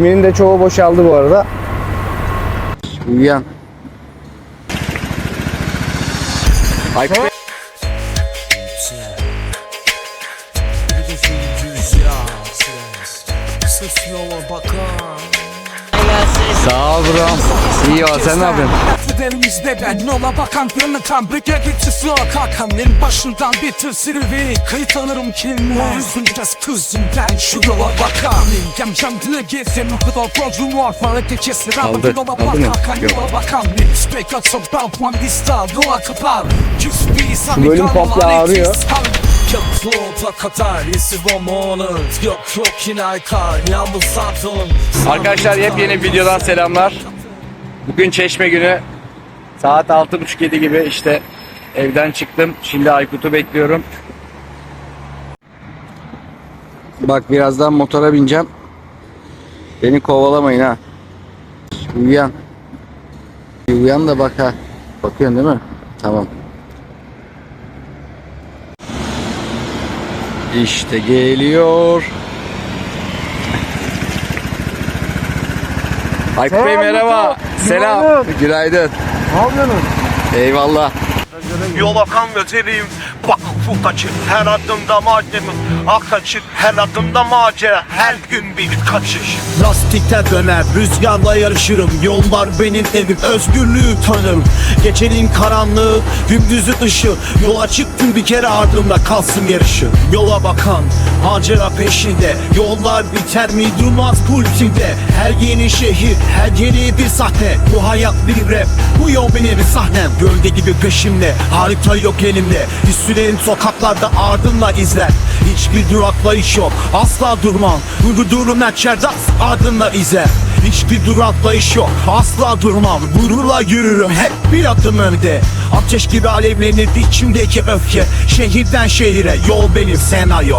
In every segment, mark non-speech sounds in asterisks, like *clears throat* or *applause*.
Geminin de çoğu boşaldı bu arada. Uyuyan. Aykut Bey- Sağ ol bro. İyi o sen ne yapıyorsun? Derimizde ben yola bakan yöneten bir gerekçi sığa kalkan En başından bitir sirvi Kayıt alırım kelime Yüzün biraz şu yola bakan Yem kendine gezem o kadar borcum var. Fark geçesir ama yola bakan. Yola bakan. Spek atsam ben puan lista Yola kapar. Bölüm komple ağrıyor. Arkadaşlar yepyeni videodan selamlar. Bugün çeşme günü. Saat 6.30-7 gibi işte evden çıktım. Şimdi Aykut'u bekliyorum. Bak birazdan motora bineceğim. Beni kovalamayın ha. Uyuyan. Uyuyan da bak ha. Bakıyorsun değil mi? Tamam. İşte geliyor. Aykut Bey merhaba. Selam. Günaydın. Ne yapıyorsun? Eyvallah. Yola kan gözlerim Bak ufuk açık her adımda macerim Ak açık her adımda macera. Her gün bir kaçış. Lastikte döner rüzgarla yarışırım. Yollar benim evim özgürlüğü tanırım. Gecenin karanlığı gündüzün ışığı. Yola çıktım bir kere ardımda kalsın yarışı. Yola bakan macera peşinde. Yollar biter mi durmaz pulsinde Her yeni şehir her yeni bir sahne. Bu hayat bir rap bu yol benim sahnem. Gölge gibi peşimde harita yok elimde Üstülerin sokaklarda ardımla izler. Hiçbir duraklayış yok asla durmam. Durdurum her çerdas ardımla izler. Hiçbir duraklayış yok asla durmam. Gururla yürürüm hep bir adım önde. Ateş gibi alevlenir içimdeki öfke. Şehirden şehire yol benim senaryo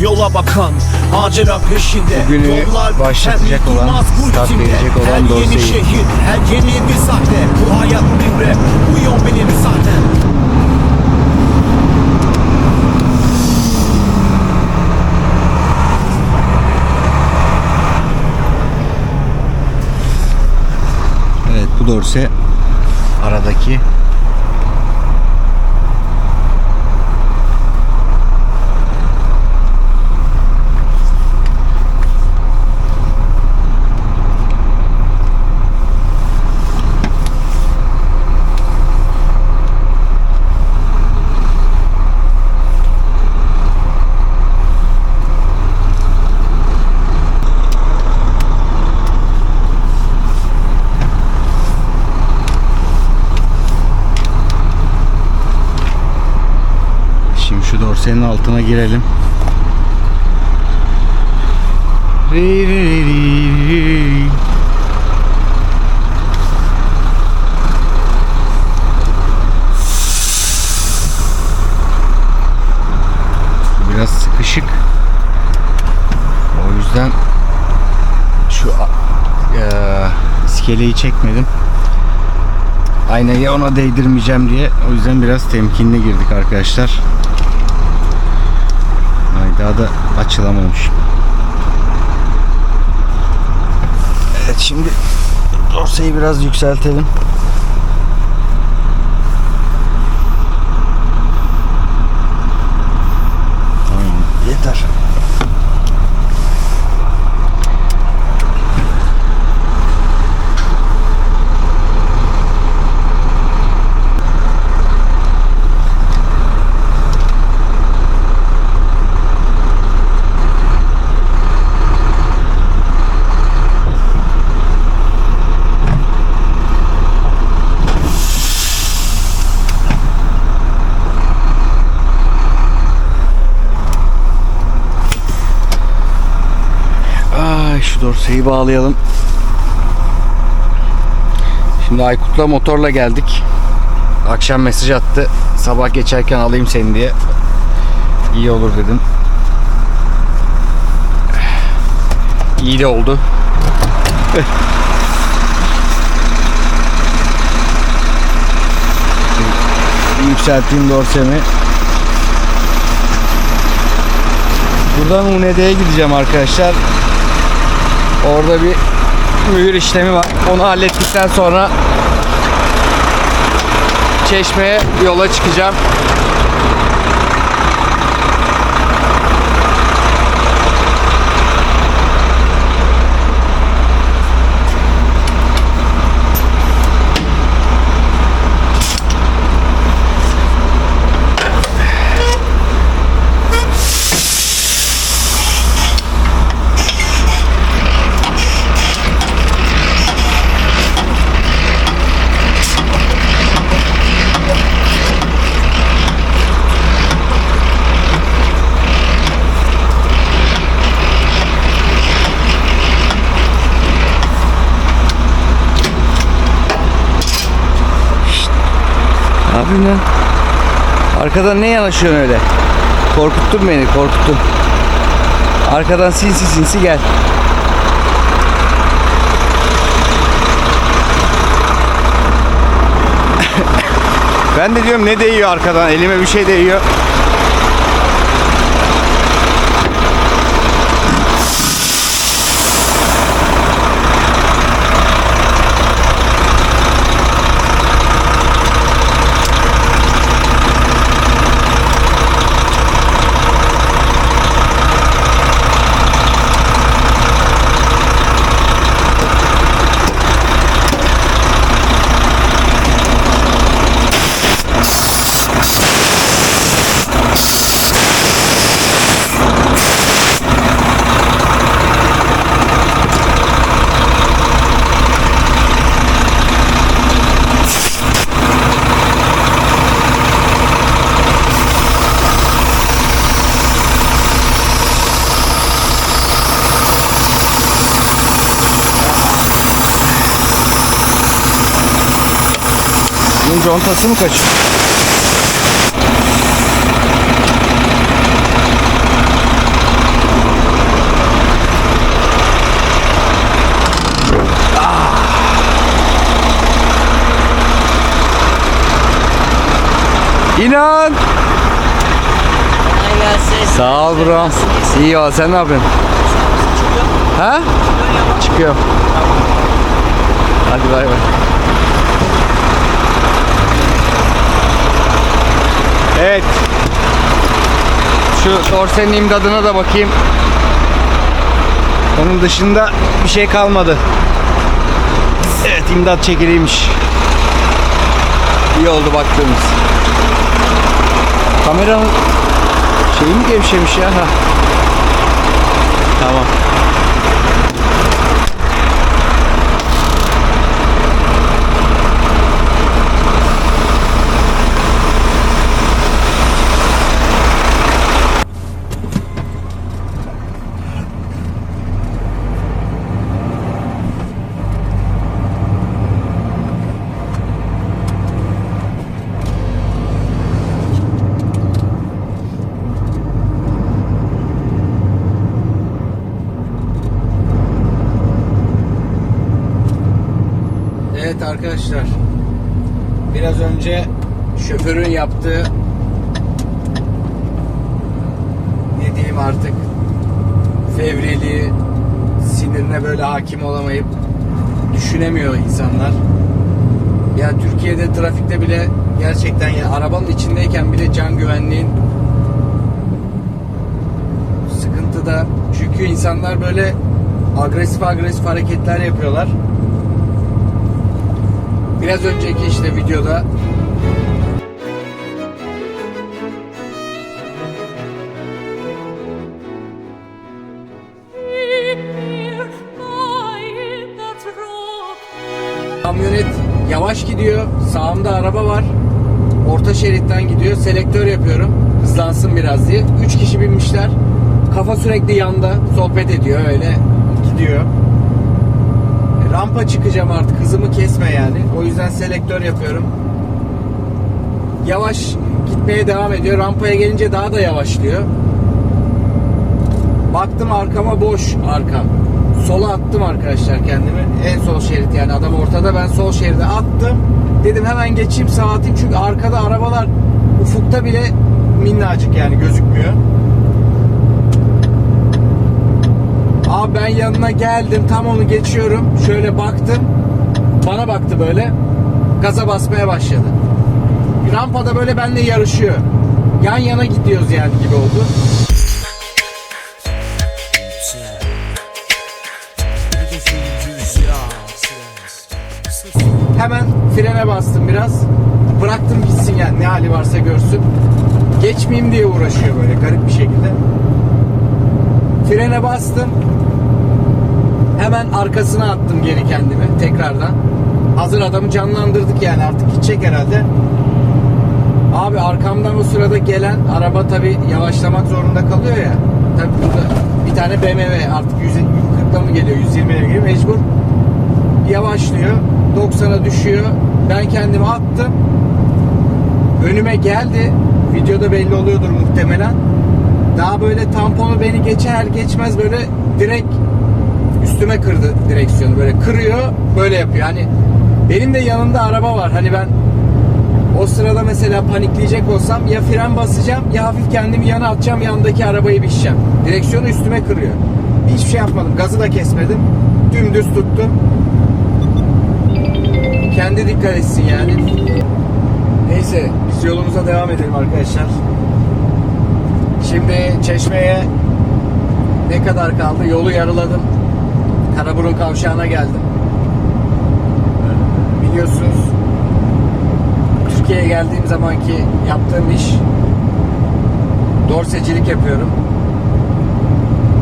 Yola bakan macera peşinde. Bugünü Yollar başlatacak olan, start verecek olan Her yeni şehir her yeni bir sahne. Bu hayat bir rap bu yol benim sahnem Evet bu dorse aradaki Dorsenin altına girelim. Biraz sıkışık. O yüzden şu eee, iskeleyi çekmedim. Aynayı ona değdirmeyeceğim diye o yüzden biraz temkinli girdik arkadaşlar. Daha da açılamamış. Evet şimdi dorseyi biraz yükseltelim. Tamam yeter. Ay şu dorseyi bağlayalım. Şimdi Aykut'la motorla geldik. Akşam mesaj attı. Sabah geçerken alayım seni diye. İyi olur dedim. İyi de oldu. Bir *laughs* Yükselteyim dorsemi. Buradan UND'ye gideceğim arkadaşlar. Orada bir mühür işlemi var. Onu hallettikten sonra Çeşme'ye yola çıkacağım. Ne yapıyorsun lan? Arkadan ne yanaşıyorsun öyle? Korkuttun beni, korkuttun. Arkadan sinsi sinsi gel. *laughs* ben de diyorum ne değiyor arkadan? Elime bir şey değiyor. Contası mı kaçıyor? Ah! İnan. Sağ ol bro. İyi ol. Sen ne yapıyorsun? Ha? Çıkıyor. Hadi bay bay. Evet. Şu dorsenin imdadına da bakayım. Onun dışında bir şey kalmadı. Evet imdat çekiliymiş. İyi oldu baktığımız. Kameranın şeyi mi gevşemiş ya? Ha. Tamam. Evet arkadaşlar. Biraz önce şoförün yaptığı ne diyeyim artık fevriliği sinirine böyle hakim olamayıp düşünemiyor insanlar. Ya Türkiye'de trafikte bile gerçekten ya arabanın içindeyken bile can güvenliğin sıkıntıda. Çünkü insanlar böyle agresif agresif hareketler yapıyorlar. Biraz önceki işte videoda kamyonet yavaş gidiyor. Sağımda araba var. Orta şeritten gidiyor. Selektör yapıyorum. Hızlansın biraz diye. Üç kişi binmişler. Kafa sürekli yanda. Sohbet ediyor öyle. Gidiyor. E, Rampa çıkacağım artık. Hızımı kesme yani. O yüzden selektör yapıyorum. Yavaş gitmeye devam ediyor. Rampaya gelince daha da yavaşlıyor. Baktım arkama boş arkam. Sola attım arkadaşlar kendimi. En sol şerit yani adam ortada ben sol şeride attım. Dedim hemen geçeyim sağa atayım çünkü arkada arabalar ufukta bile minnacık yani gözükmüyor. Abi ben yanına geldim tam onu geçiyorum. Şöyle baktım. Bana baktı böyle. Gaza basmaya başladı. Rampada böyle benimle yarışıyor. Yan yana gidiyoruz yani gibi oldu. Hemen frene bastım biraz. Bıraktım gitsin yani ne hali varsa görsün. Geçmeyeyim diye uğraşıyor böyle garip bir şekilde. Frene bastım. Hemen arkasına attım geri kendimi tekrardan. Hazır adamı canlandırdık yani artık gidecek herhalde. Abi arkamdan o sırada gelen araba tabi yavaşlamak zorunda kalıyor ya. Tabi burada bir tane BMW artık 140'la mı geliyor 120'le mi geliyor mecbur yavaşlıyor 90'a düşüyor ben kendimi attım önüme geldi videoda belli oluyordur muhtemelen daha böyle tamponu beni geçer geçmez böyle direkt üstüme kırdı direksiyonu böyle kırıyor böyle yapıyor hani benim de yanımda araba var hani ben o sırada mesela panikleyecek olsam ya fren basacağım ya hafif kendimi yana atacağım yandaki arabayı biçeceğim. Direksiyonu üstüme kırıyor. Hiçbir şey yapmadım. Gazı da kesmedim. Dümdüz tuttum. Kendi dikkat etsin yani. Neyse biz yolumuza devam edelim arkadaşlar. Şimdi Çeşme'ye ne kadar kaldı? Yolu yarıladım. Karaburun kavşağına geldim. Biliyorsunuz Türkiye'ye geldiğim zamanki yaptığım iş dorsecilik yapıyorum.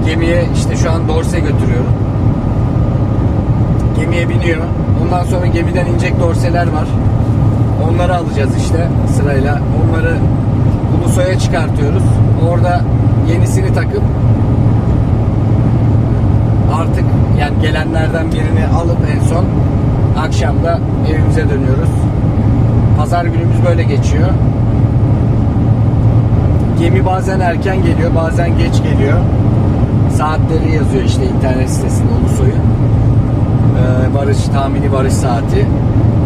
Gemiye işte şu an dorse götürüyorum. Gemiye biniyor. Ondan sonra gemiden inecek dorseler var. Onları alacağız işte sırayla. Onları Ulusoy'a çıkartıyoruz. Orada yenisini takıp artık yani gelenlerden birini alıp en son akşamda evimize dönüyoruz. Pazar günümüz böyle geçiyor. Gemi bazen erken geliyor, bazen geç geliyor. Saatleri yazıyor işte internet sitesinde Ulusoy'un. Ee, varış, tahmini varış saati.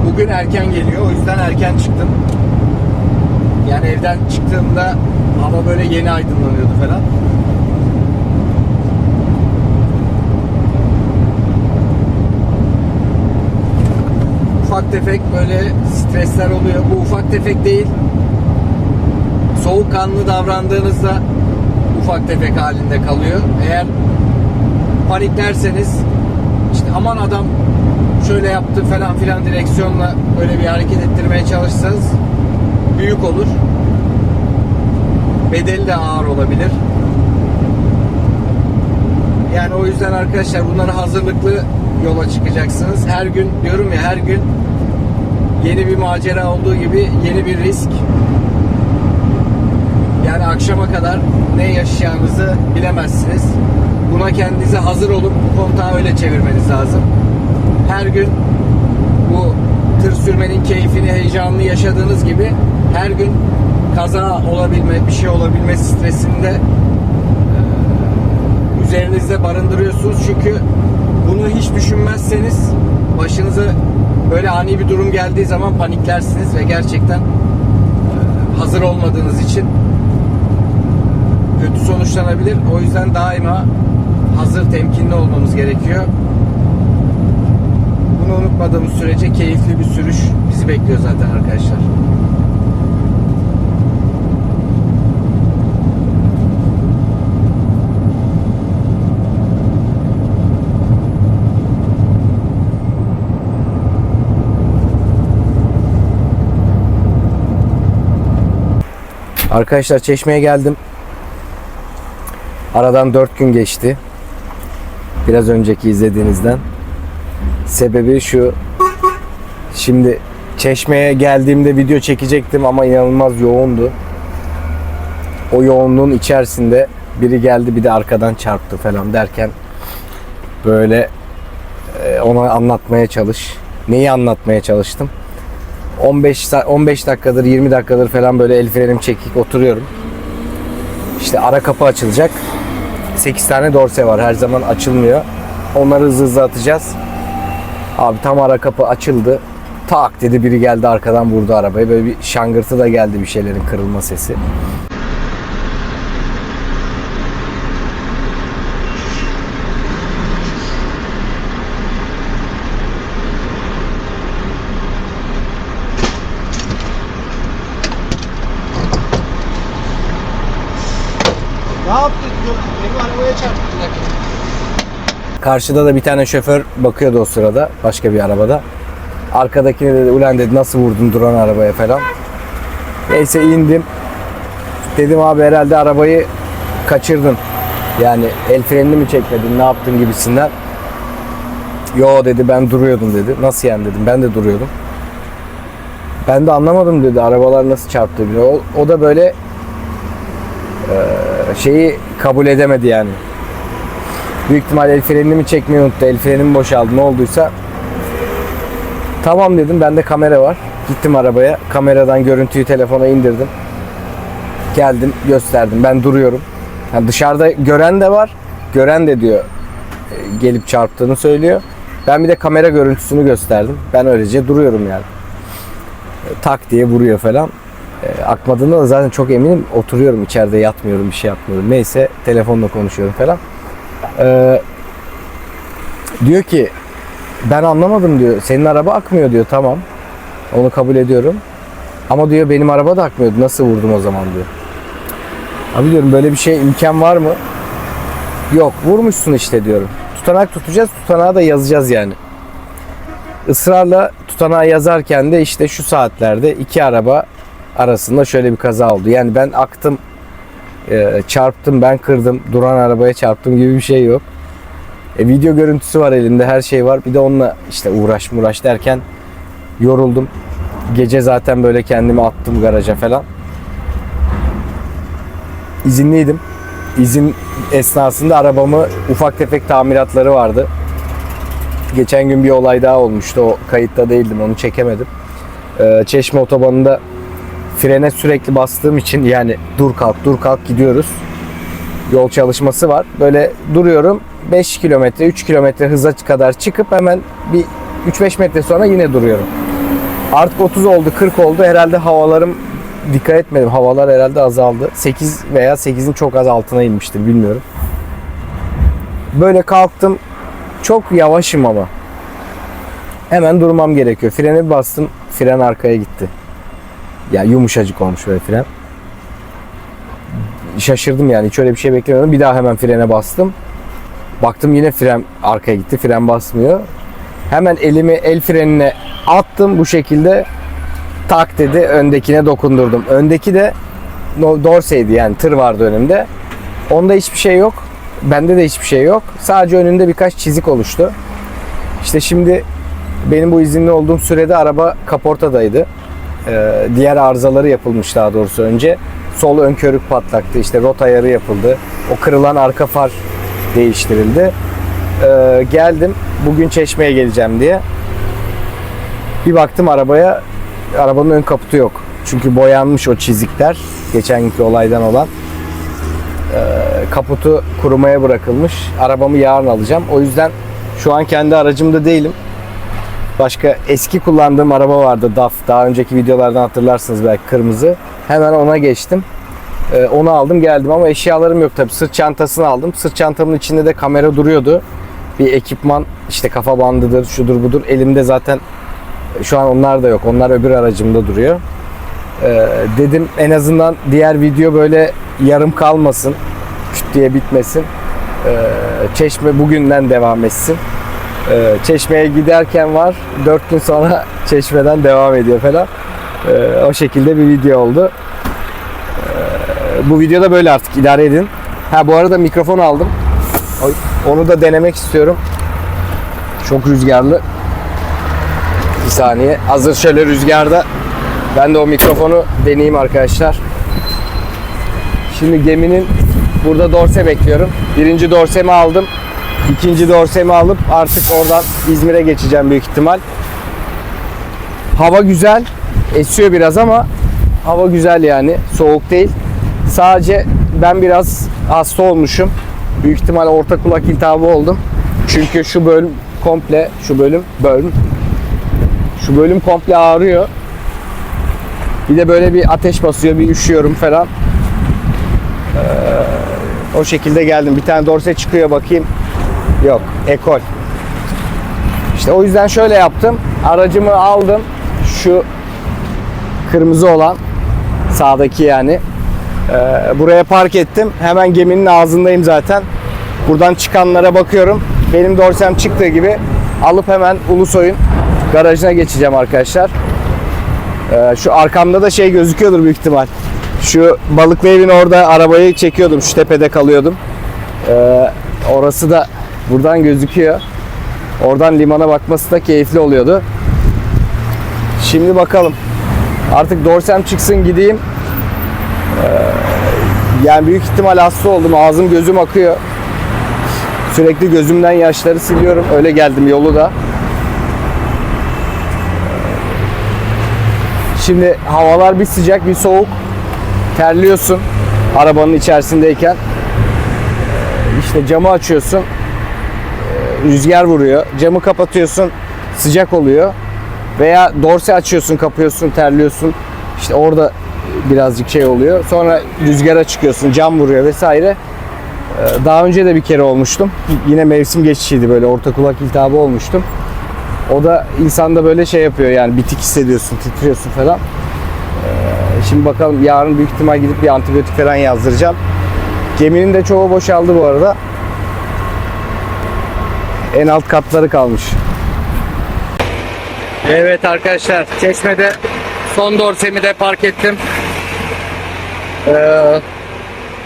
Bugün erken geliyor, o yüzden erken çıktım. Yani evden çıktığımda hava böyle yeni aydınlanıyordu falan. ufak tefek böyle stresler oluyor. Bu ufak tefek değil. Soğukkanlı davrandığınızda ufak tefek halinde kalıyor. Eğer paniklerseniz işte aman adam şöyle yaptı falan filan direksiyonla böyle bir hareket ettirmeye çalışsanız büyük olur. Bedeli de ağır olabilir. Yani o yüzden arkadaşlar bunlara hazırlıklı yola çıkacaksınız. Her gün diyorum ya her gün yeni bir macera olduğu gibi yeni bir risk. Yani akşama kadar ne yaşayacağınızı bilemezsiniz. Buna kendinize hazır olup bu kontağı öyle çevirmeniz lazım. Her gün bu tır sürmenin keyfini, heyecanını yaşadığınız gibi her gün kaza olabilme, bir şey olabilme stresinde üzerinizde barındırıyorsunuz. Çünkü bunu hiç düşünmezseniz başınıza böyle ani bir durum geldiği zaman paniklersiniz ve gerçekten e, hazır olmadığınız için kötü sonuçlanabilir. O yüzden daima hazır temkinli olmamız gerekiyor. Bunu unutmadığımız sürece keyifli bir sürüş bizi bekliyor zaten arkadaşlar. Arkadaşlar Çeşme'ye geldim. Aradan 4 gün geçti. Biraz önceki izlediğinizden. Sebebi şu. Şimdi Çeşme'ye geldiğimde video çekecektim ama inanılmaz yoğundu. O yoğunluğun içerisinde biri geldi bir de arkadan çarptı falan derken böyle e, ona anlatmaya çalış. Neyi anlatmaya çalıştım? 15 sa- 15 dakikadır 20 dakikadır falan böyle el frenim çekik oturuyorum. İşte ara kapı açılacak. 8 tane dorse var her zaman açılmıyor. Onları hızlı hızlı atacağız. Abi tam ara kapı açıldı. Tak dedi biri geldi arkadan vurdu arabayı. Böyle bir şangırtı da geldi bir şeylerin kırılma sesi. Karşıda da bir tane şoför bakıyordu o sırada başka bir arabada. Arkadakine dedi ulan dedi nasıl vurdun duran arabaya falan. Neyse indim. Dedim abi herhalde arabayı kaçırdın. Yani el frenini mi çekmedin ne yaptın gibisinden. Yo dedi ben duruyordum dedi. Nasıl yani dedim ben de duruyordum. Ben de anlamadım dedi arabalar nasıl çarptı. O, o da böyle şeyi kabul edemedi yani. Büyük ihtimal el frenini mi çekmeyi unuttu, el freni mi boşaldı ne olduysa. Tamam dedim bende kamera var. Gittim arabaya kameradan görüntüyü telefona indirdim. Geldim gösterdim ben duruyorum. Yani dışarıda gören de var. Gören de diyor e, gelip çarptığını söylüyor. Ben bir de kamera görüntüsünü gösterdim. Ben öylece duruyorum yani. E, Tak diye vuruyor falan. E, akmadığında da zaten çok eminim. Oturuyorum içeride yatmıyorum bir şey yapmıyorum. Neyse telefonla konuşuyorum falan. E, diyor ki ben anlamadım diyor. Senin araba akmıyor diyor. Tamam. Onu kabul ediyorum. Ama diyor benim araba da akmıyordu. Nasıl vurdum o zaman diyor. Abi diyorum böyle bir şey imkan var mı? Yok vurmuşsun işte diyorum. Tutanak tutacağız tutanağı da yazacağız yani. Israrla tutanağı yazarken de işte şu saatlerde iki araba arasında şöyle bir kaza oldu. Yani ben aktım, e, çarptım, ben kırdım, duran arabaya çarptım gibi bir şey yok. E, video görüntüsü var elimde, her şey var. Bir de onunla işte uğraş uğraş derken yoruldum. Gece zaten böyle kendimi attım garaja falan. İzinliydim. İzin esnasında arabamı ufak tefek tamiratları vardı. Geçen gün bir olay daha olmuştu. O kayıtta değildim. Onu çekemedim. Ee, Çeşme otobanında frene sürekli bastığım için yani dur kalk dur kalk gidiyoruz. Yol çalışması var. Böyle duruyorum. 5 kilometre 3 kilometre hıza kadar çıkıp hemen bir 3-5 metre sonra yine duruyorum. Artık 30 oldu 40 oldu. Herhalde havalarım dikkat etmedim. Havalar herhalde azaldı. 8 veya 8'in çok az altına inmiştir bilmiyorum. Böyle kalktım. Çok yavaşım ama. Hemen durmam gerekiyor. Freni bastım. Fren arkaya gitti. Ya yumuşacık olmuş böyle fren. Şaşırdım yani. Hiç öyle bir şey beklemiyordum. Bir daha hemen frene bastım. Baktım yine fren arkaya gitti. Fren basmıyor. Hemen elimi el frenine attım bu şekilde tak dedi öndekine dokundurdum. Öndeki de Dorsey'di yani tır vardı önümde. Onda hiçbir şey yok. Bende de hiçbir şey yok. Sadece önünde birkaç çizik oluştu. İşte şimdi benim bu izinli olduğum sürede araba kaportadaydı. Ee, diğer arızaları yapılmış daha doğrusu önce. Sol ön körük patlaktı. İşte rot ayarı yapıldı. O kırılan arka far değiştirildi. Ee, geldim. Bugün Çeşme'ye geleceğim diye. Bir baktım arabaya arabanın ön kaputu yok. Çünkü boyanmış o çizikler. Geçen günkü olaydan olan. Ee, kaputu kurumaya bırakılmış. Arabamı yarın alacağım. O yüzden şu an kendi aracımda değilim. Başka eski kullandığım araba vardı DAF. Daha önceki videolardan hatırlarsınız belki kırmızı. Hemen ona geçtim. Ee, onu aldım geldim ama eşyalarım yok tabii. Sırt çantasını aldım. Sırt çantamın içinde de kamera duruyordu. Bir ekipman işte kafa bandıdır, şudur budur. Elimde zaten şu an onlar da yok. Onlar öbür aracımda duruyor. Ee, dedim en azından diğer video böyle yarım kalmasın. Küt diye bitmesin. Ee, çeşme bugünden devam etsin. Ee, çeşmeye giderken var. 4 gün sonra *laughs* çeşmeden devam ediyor falan. Ee, o şekilde bir video oldu. Ee, bu videoda böyle artık idare edin. Ha bu arada mikrofon aldım. Onu da denemek istiyorum. Çok rüzgarlı. Bir saniye. Hazır şöyle rüzgarda. Ben de o mikrofonu deneyeyim arkadaşlar. Şimdi geminin burada dorse bekliyorum. Birinci dorsemi aldım. İkinci dorsemi alıp artık oradan İzmir'e geçeceğim büyük ihtimal. Hava güzel. Esiyor biraz ama hava güzel yani. Soğuk değil. Sadece ben biraz hasta olmuşum. Büyük ihtimal orta kulak iltihabı oldum. Çünkü şu bölüm komple, şu bölüm, bölüm, şu bölüm komple ağrıyor. Bir de böyle bir ateş basıyor, bir üşüyorum falan. Ee, o şekilde geldim. Bir tane dorse çıkıyor bakayım. Yok, ekol. İşte o yüzden şöyle yaptım. Aracımı aldım. Şu kırmızı olan sağdaki yani. Ee, buraya park ettim. Hemen geminin ağzındayım zaten. Buradan çıkanlara bakıyorum. Benim dorsem çıktığı gibi alıp hemen Ulusoy'un garajına geçeceğim arkadaşlar. Ee, şu arkamda da şey gözüküyordur büyük ihtimal. Şu balıklı evin orada arabayı çekiyordum. Şu tepede kalıyordum. Ee, orası da buradan gözüküyor. Oradan limana bakması da keyifli oluyordu. Şimdi bakalım. Artık dorsem çıksın gideyim. Ee, yani büyük ihtimal hasta oldum. Ağzım gözüm akıyor. Sürekli gözümden yaşları siliyorum. Öyle geldim yolu da. Şimdi havalar bir sıcak bir soğuk. Terliyorsun arabanın içerisindeyken. İşte camı açıyorsun. Rüzgar vuruyor. Camı kapatıyorsun. Sıcak oluyor. Veya dorse açıyorsun, kapıyorsun, terliyorsun. İşte orada birazcık şey oluyor. Sonra rüzgara çıkıyorsun, cam vuruyor vesaire. Ee, Daha önce de bir kere olmuştum. Yine mevsim geçişiydi böyle orta kulak iltihabı olmuştum. O da insanda böyle şey yapıyor yani bitik hissediyorsun, titriyorsun falan. Ee, Şimdi bakalım yarın büyük ihtimal gidip bir antibiyotik falan yazdıracağım. Geminin de çoğu boşaldı bu arada. En alt katları kalmış. Evet arkadaşlar Çeşme'de son dorsemi de park ettim. Ee,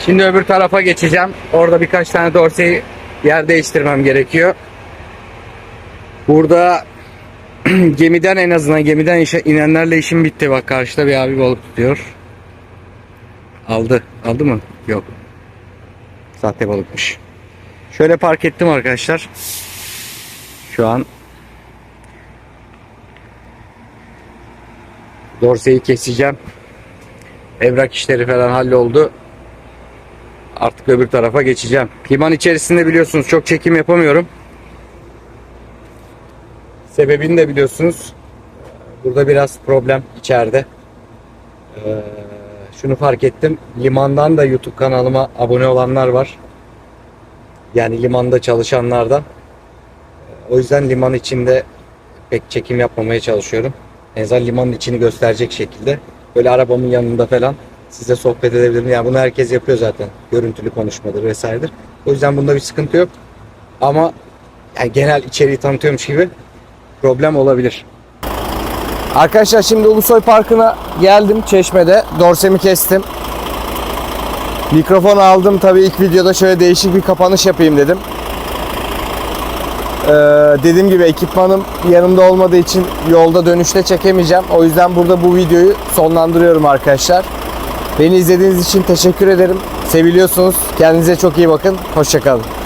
şimdi öbür tarafa geçeceğim. Orada birkaç tane dorseyi yer değiştirmem gerekiyor. Burada *clears throat* gemiden en azından gemiden işe, inenlerle işim bitti. Bak karşıda bir abi balık tutuyor. Aldı. Aldı mı? Yok. Sahte balıkmış. Şöyle park ettim arkadaşlar. Şu an Dorseyi keseceğim. Evrak işleri falan halloldu. Artık öbür tarafa geçeceğim. Liman içerisinde biliyorsunuz çok çekim yapamıyorum. Sebebini de biliyorsunuz. Burada biraz problem içeride. Ee, şunu fark ettim. Limandan da YouTube kanalıma abone olanlar var. Yani limanda çalışanlardan. O yüzden liman içinde pek çekim yapmamaya çalışıyorum. En azından limanın içini gösterecek şekilde. Böyle arabamın yanında falan size sohbet edebilirim. Yani bunu herkes yapıyor zaten. Görüntülü konuşmadır vesairedir. O yüzden bunda bir sıkıntı yok. Ama yani genel içeriği tanıtıyormuş gibi problem olabilir. Arkadaşlar şimdi Ulusoy Parkı'na geldim Çeşme'de. Dorsemi kestim. Mikrofon aldım. Tabii ilk videoda şöyle değişik bir kapanış yapayım dedim. Ee, dediğim gibi ekipmanım yanımda olmadığı için yolda dönüşte çekemeyeceğim. O yüzden burada bu videoyu sonlandırıyorum arkadaşlar. Beni izlediğiniz için teşekkür ederim. Seviliyorsunuz. Kendinize çok iyi bakın. Hoşçakalın.